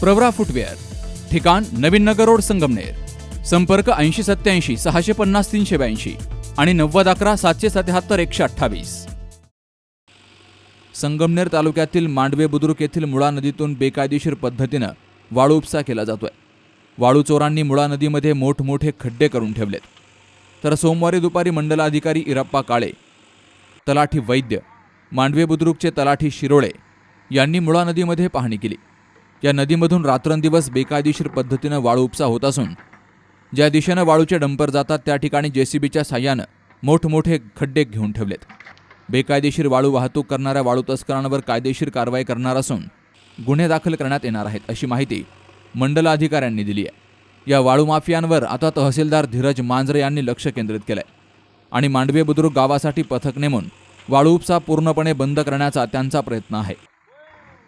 Pravara footwear ठिकाण नवीन नगर road Sangamner संपर्क ऐंशी सत्याऐंशी सहाशे पन्नास तीनशे ब्याऐंशी आणि नव्वद अकरा सातशे सत्याहत्तर एकशे अठ्ठावीस. संगमनेर तालुक्यातील मांडवे बुद्रुक येथील मुळा नदीतून बेकायदेशीर पद्धतीनं वाळू उपसा केला जातोय. वाळू चोरांनी मुळा नदीमध्ये मोठमोठे खड्डे करून ठेवलेत. तर सोमवारी दुपारी मंडलाधिकारी इरप्पा काळे तलाठी वैद्य मांडवे बुद्रुकचे तलाठी शिरोळे यांनी मुळा नदीमध्ये पाहणी केली. या नदीमधून रात्रंदिवस बेकायदेशीर पद्धतीनं वाळू उपसा होत असून ज्या दिशेनं वाळूचे डंपर जातात त्या ठिकाणी जेसीबीच्या साह्यानं मोठमोठे खड्डे घेऊन ठेवलेत. बेकायदेशीर वाळू वाहतूक करणाऱ्या वाळू तस्करांवर कायदेशीर कारवाई करणार असून गुन्हे दाखल करण्यात येणार आहेत अशी माहिती मंडलाधिकाऱ्यांनी दिली आहे. या वाळू माफियांवर आता तहसीलदार धीरज मांजरे यांनी लक्ष केंद्रित केलं आहे आणि मांडवे बुद्रुक गावासाठी पथक नेमून वाळू उपसा पूर्णपणे बंद करण्याचा त्यांचा प्रयत्न आहे.